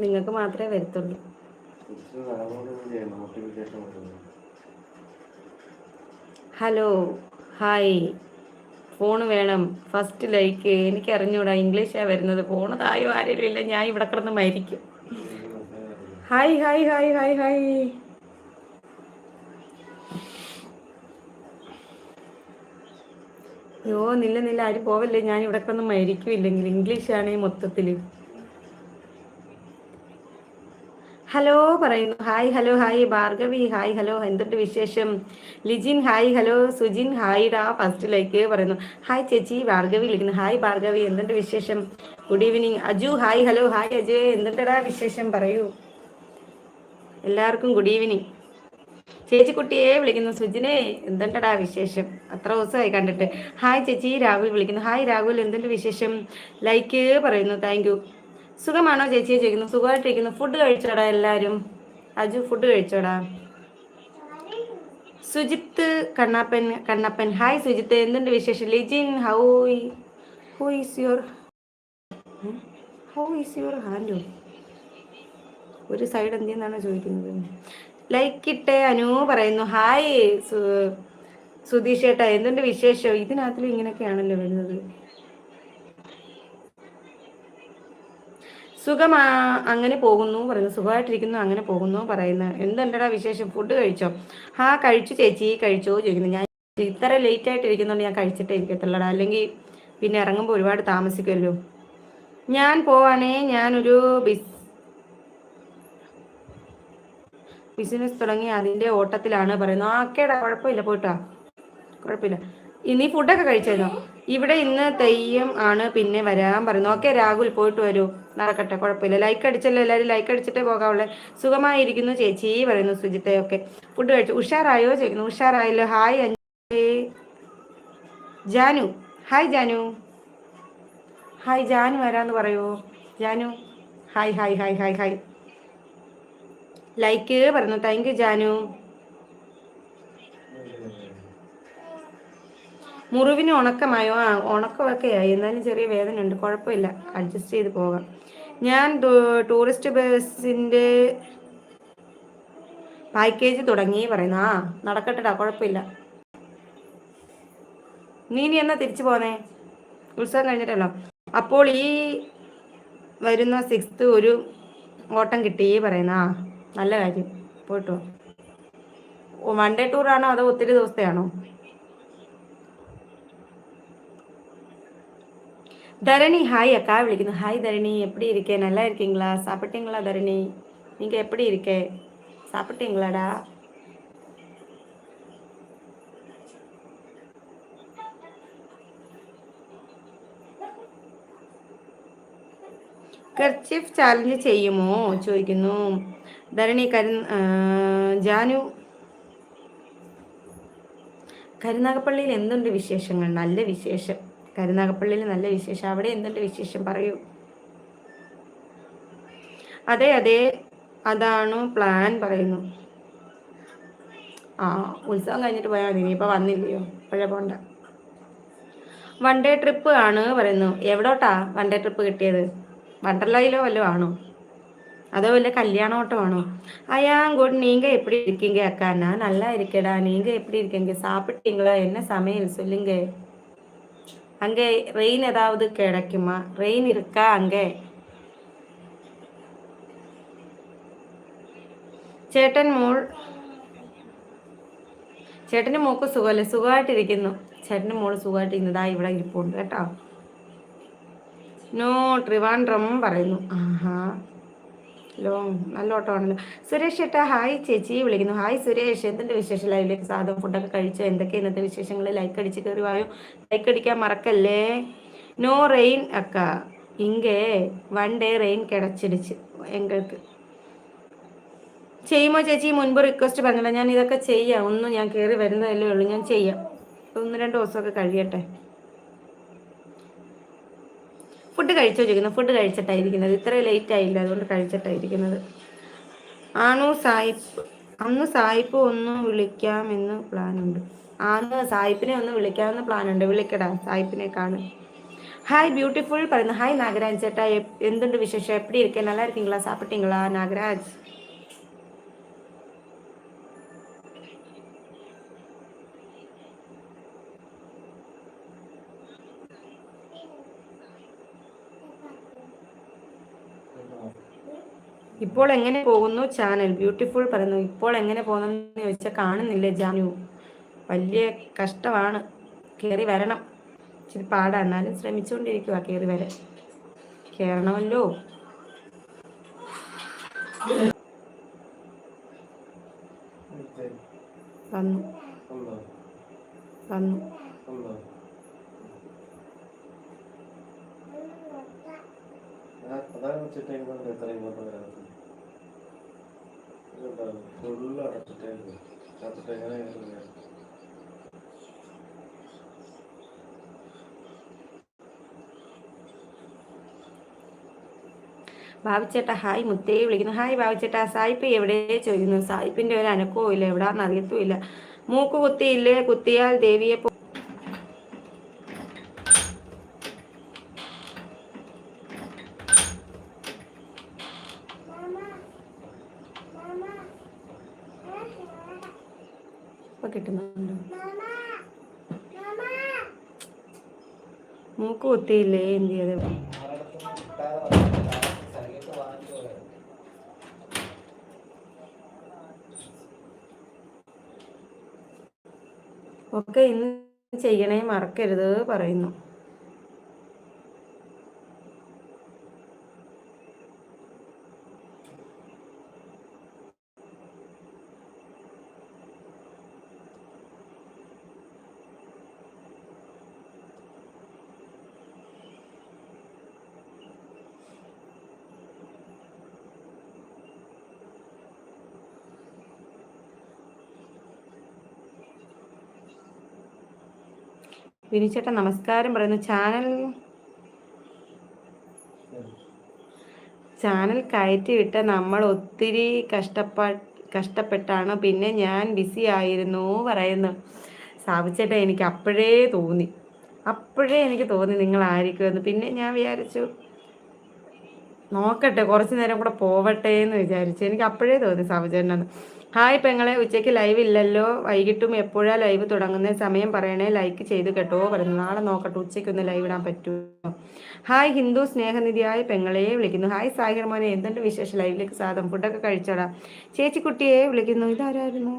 നിങ്ങൾക്ക് മാത്രമേ വരത്തുള്ളൂ. ഹലോ ഹായ് ഫോണ് വേണം. ഫസ്റ്റ് ലൈക്ക് എനിക്ക് അറിഞ്ഞൂടാ ഇംഗ്ലീഷാ വരുന്നത്. ഫോണ് തായോ ആരെങ്കിലും ഇല്ല ഞാൻ ഇവിടെ കിടന്ന് മരിക്കും. Hi hi hi hi hi അയ്യോ നില്ല നില്ല ആരും പോവല്ലേ? ഞാൻ ഇവിടെ കിടന്ന് മരിക്കുമില്ലെങ്കിൽ ഇംഗ്ലീഷാണ് ഈ മൊത്തത്തിൽ ഹലോ പറയുന്നു. Hi hello hi Bhargavi hi hello എന്തുണ്ട് വിശേഷം? Lijin hi hello Sujin hi ഡാ ഫസ്റ്റ് ലൈക്ക് പറയുന്നു. ഹായ് ചേച്ചി ഭാർഗവി വിളിക്കുന്നു. ഹായ് ഭാർഗവി എന്തുണ്ട് വിശേഷം? Good evening. Aju hi hello hi Aju എന്തുണ്ടടാ വിശേഷം? പറയൂ. എല്ലാവർക്കും ഗുഡ് ഈവനിങ്. ചേച്ചി കുട്ടിയെ വിളിക്കുന്നു. സുജിനെ എന്തുണ്ടടാ വിശേഷം? അത്ര ദിവസമായി കണ്ടിട്ട്. ഹായ് ചേച്ചി രാഹുൽ വിളിക്കുന്നു. ഹായ് രാഹുൽ എന്തുണ്ട് വിശേഷം? ലൈക്ക് പറയുന്നു. താങ്ക് സുഖമാണോ ചേച്ചിയെ ചോദിക്കുന്നു. സുഖമായിട്ടിരിക്കുന്നു. ഫുഡ് കഴിച്ചോടാ എല്ലാവരും അജു ഫുഡ് കഴിച്ചോടാ. സുജിത്ത് കണ്ണാപ്പൻ കണ്ണപ്പൻ. ഹായ് സുജിത്ത്. എന്തുണ്ട് വിശേഷം? Lijin how who is your how is your hand ഒരു സൈഡ് എന്തെന്നാണ് ചോദിക്കുന്നത്? ലൈക്ക് ഇട്ടേ അനു പറയുന്നു. ഹായ് സുധീഷ് എന്തുണ്ട് വിശേഷം? ഇതിനകത്തിലും ഇങ്ങനെയൊക്കെയാണല്ലോ വരുന്നത്. സുഖമാ അങ്ങനെ പോകുന്നു പറയുന്നു സുഖമായിട്ടിരിക്കുന്നു അങ്ങനെ പോകുന്നു പറയുന്നു. എന്തുണ്ടടാ വിശേഷം? ഫുഡ് കഴിച്ചോ? ആ കഴിച്ചു ചേച്ചി കഴിച്ചോ ചോദിക്കുന്നു. ഞാൻ ഇത്ര ലേറ്റ് ആയിട്ട് ഇരിക്കുന്നുണ്ട് ഞാൻ കഴിച്ചിട്ടേ ഇരിക്കത്തുള്ളടാ. അല്ലെങ്കിൽ പിന്നെ ഇറങ്ങുമ്പോൾ ഒരുപാട് താമസിക്കുമല്ലോ. ഞാൻ പോവാണേ ഞാനൊരു ബിസ് ബിസിനസ് തുടങ്ങി അതിന്റെ ഓട്ടത്തിലാണ് പറയുന്നത് ആക്കേടാ കേടാ കുഴപ്പമില്ല പോയിട്ടാ. കുഴപ്പമില്ല. നീ ഫുഡൊക്കെ കഴിച്ചായിരുന്നോ ഇവിടെ ഇന്ന് തെയ്യം ആണ് പിന്നെ വരാൻ പറയുന്നു. ഓക്കെ രാഹുൽ പോയിട്ട് വരൂ. നടക്കട്ടെ കുഴപ്പമില്ല. ലൈക്ക് അടിച്ചല്ലോ എല്ലാവരും ലൈക്ക് അടിച്ചിട്ടേ പോകാവുള്ളേ. സുഖമായിരിക്കുന്നു ചേച്ചി പറയുന്നു സുജിത്തെ. ഒക്കെ ഫുഡ് കഴിച്ചു. ഉഷാറായോ? ചോദിക്കുന്നു. ഉഷാറായല്ലോ. Hi Janu. Hi Janu. Hi Janu വരാന്ന് പറയൂ? Janu. Hi hi hi hi hi like പറഞ്ഞു താങ്ക് യു ജാനു. മുറിവിന് ഉണക്കമായോ. ആ ഉണക്കമൊക്കെ ആയി. എന്നാലും ചെറിയ വേദന ഉണ്ട് കുഴപ്പമില്ല. അഡ്ജസ്റ്റ് ചെയ്ത് പോകാം. ഞാൻ ടൂറിസ്റ്റ് ബസ്സിന്റെ പാക്കേജ് തുടങ്ങി പറയുന്നു. ആ നടക്കട്ടെടാ. കുഴപ്പമില്ല. നീ ഇനി എന്നാ തിരിച്ചു പോന്നേ? ഉത്സവം കഴിഞ്ഞിട്ടല്ലോ. അപ്പോൾ ഈ വരുന്ന സിക്സ്ത് ഒരു ഓട്ടം കിട്ടി പറയുന്ന. ആ നല്ല കാര്യം. പോയിട്ടോ വൺ ഡേ ടൂറാണോ അതോ ഒത്തിരി ദിവസത്തെയാണോ? தரணி ஹாய் அக்கா விழிக்கணும் ஹாய் தரணி எப்படி இருக்கேன் நல்லா இருக்கீங்களா சாப்பிட்டீங்களா தரணி நீங்க எப்படி இருக்கே சாப்பிட்டீங்களாடா കർച്ചിഫ് ചാലഞ്ച് ചെയ്യുമോ ചോദിക്കുന്നു ധരണി കരു ജാനു കരുനാഗപ്പള്ളിയിൽ എന്തുണ്ട് വിശേഷങ്ങൾ നല്ല വിശേഷം കരുനാഗപ്പള്ളിയിൽ നല്ല വിശേഷം. അവിടെ എന്തുണ്ട് വിശേഷം? പറയൂ. അതെ അതെ. അതാണ് പ്ലാൻ പറയുന്നു. ആ ഉത്സവം കഴിഞ്ഞിട്ട് പോയാൽ മതി. ഇപ്പൊ വന്നില്ലയോ? ഇപ്പോഴേ പോണ്ട. വൺ ഡേ ട്രിപ്പ് ആണ് പറയുന്നു. എവിടോട്ടാ വൺ ഡേ ട്രിപ്പ് കിട്ടിയത്? വണ്ടർലയിലോ വല്ലതും ആണോ? അതോ വല്ല കല്യാണ ഓട്ടമാണോ അയ്യാ ഗുഡ് നീങ്ക എപ്പിടി ഇരിക്കീങ്ക അക്കാന നല്ല ഇരിക്കടാ. നീങ്ക എപ്പിടി ഇരിക്കീങ്ക? സാപ്പിട്ടീങ്കളോ എന്നെ സമയം ചൊല്ലുങ്ക அங்கே ரெயின் ஏதாவது கிடைக்குமா ரெயின் இருக்கா அங்கே ചേട്ടൻ മോൾ ചേട്ടൻ്റെ മോക്ക് സുഖമല്ലേ സുഖമായിട്ടിരിക്കുന്നു ചേട്ടൻ്റെ മോള് സുഖമായിട്ടിരിക്കുന്നു ഇതാ ഇവിടെ ഇരിപ്പുണ്ട് കേട്ടോ നോ ട്രിവാൻഡ്രം പറയുന്നു ആഹാ ലോങ് നല്ല ഓട്ടമാണല്ലോ. സുരേഷ് ചേട്ടാ ഹായ് ചേച്ചി വിളിക്കുന്നു. ഹായ് സുരേഷ് എന്തിന്റെ വിശേഷം ലൈവിലേക്ക് സാധനം ഫുഡൊക്കെ കഴിച്ചോ? എന്തൊക്കെ ഇന്നത്തെ വിശേഷങ്ങൾ ലൈക്ക് അടിച്ച് കയറി വായോ? ലൈക്ക് അടിക്കാൻ മറക്കല്ലേ? നോ റെയിൻ അക്ക. ഇങ്ങേ വൺ ഡേ റെയിൻ കിടച്ചിടിച്ച് എങ്ങൾക്ക് ചെയ്യുമോ ചേച്ചി? മുൻപ് റിക്വസ്റ്റ് പറഞ്ഞില്ല. ഞാൻ ഇതൊക്കെ ചെയ്യാം. ഒന്നും ഞാൻ കയറി വരുന്നതല്ലേ ഉള്ളൂ. ഞാൻ ചെയ്യാം. ഒന്ന് രണ്ട് ദിവസമൊക്കെ കഴിയട്ടെ. ഫുഡ് കഴിച്ചോ ചോദിക്കുന്നു ഫുഡ് കഴിച്ചിട്ടായിരിക്കുന്നത് ഇത്ര ലേറ്റ് ആയില്ല അതുകൊണ്ട് കഴിച്ചിട്ടായിരിക്കുന്നത് ആണു സായിപ്പ് അന്ന് സായിപ്പ് ഒന്ന് വിളിക്കാമെന്ന് പ്ലാനുണ്ട് അന്ന് സായിപ്പിനെ ഒന്ന് വിളിക്കാമെന്ന് പ്ലാനുണ്ട് വിളിക്കടാ സായിപ്പിനെ കാണും ஹாய் பியூட்டிஃபுல் പറയുന്നു ഹായ് നാഗരാജ് ചേട്ടാ എപ്- എന്തുണ്ട് വിശേഷം எப்படி இருக்கேன் நல்லா இருக்கீங்களா சாப்பிட்டீங்களா நாகராஜ் ഇപ്പോൾ എങ്ങനെ പോകുന്നു ചാനൽ ബ്യൂട്ടിഫുൾ പറയുന്നു. ഇപ്പോൾ എങ്ങനെ പോകുന്നു ചോദിച്ചാൽ കാണുന്നില്ല ജാനു. വലിയ കഷ്ടമാണ്. കയറി വരണം. ഇച്ചിരി പാടാ. എന്നാലും ശ്രമിച്ചുകൊണ്ടിരിക്കുക കയറി വരാൻ. കയറണമല്ലോ വന്നു. വന്നു. അതാണ് വെച്ചിട്ടേക്കുന്നത് എത്രയും കൊണ്ട് വരാത്തത് ഫുള്ള് അടച്ചിട്ട് എങ്ങനെ? ഭാവിച്ചേട്ടാ ഹായ് മുത്തേ വിളിക്കുന്നു. ഹായ് ബാബിച്ചേട്ട സായിപ്പ് എവിടെ? ചോദിക്കുന്നു. സായിപ്പിന്റെ ഒരു അനക്കവും ഇല്ല എവിടാന്ന് അറിയത്തുമില്ല. മൂക്ക് കുത്തിയില്ലേ കുത്തിയാൽ ദേവിയെ ഇപ്പൊ കിട്ടുന്നുണ്ടോ? മൂക്ക് കുത്തിയില്ലേ എന്ത് ചെയ്ത് ഒക്കെ ഇന്ന് ചെയ്യണേ മറക്കരുത് പറയുന്നു. വിനിച്ചേട്ടൻ നമസ്കാരം പറയുന്നു. ചാനൽ ചാനൽ കയറ്റി വിട്ട നമ്മൾ ഒത്തിരി കഷ്ടപ്പ കഷ്ടപ്പെട്ടാണ്. പിന്നെ ഞാൻ ബിസി ആയിരുന്നു പറയുന്നു. സ്ഥാപിച്ചേട്ട എനിക്ക് അപ്പോഴേ തോന്നി. അപ്പോഴേ എനിക്ക് തോന്നി നിങ്ങൾ ആയിരിക്കുമെന്ന് പിന്നെ ഞാൻ വിചാരിച്ചു നോക്കട്ടെ കുറച്ച് നേരം കൂടെ പോവട്ടെ എന്ന് വിചാരിച്ചു. എനിക്ക് അപ്പോഴേ തോന്നി സാബുചേട്ടനെന്ന് ഹായ് പെങ്ങളെ ഉച്ചയ്ക്ക് ലൈവ് ഇല്ലല്ലോ. വൈകിട്ടും എപ്പോഴാ ലൈവ് തുടങ്ങുന്ന? സമയം പറയണേ. ലൈക്ക് ചെയ്ത് കേട്ടോ. പറഞ്ഞു നാളെ നോക്കട്ടെ. ഉച്ചയ്ക്ക് ഒന്ന് ലൈവ് ഇടാൻ പറ്റുമോ ഹായ് ഹിന്ദു സ്നേഹനിധിയായ പെങ്ങളെ വിളിക്കുന്നു. ഹായ് സാഹിർ മോനെ എന്തുണ്ട് വിശേഷം? ലൈവിലേക്ക് സാധനം ഫുഡൊക്കെ കഴിച്ചോടാ. ചേച്ചിക്കുട്ടിയെ വിളിക്കുന്നു. ഇതാരായിരുന്നു?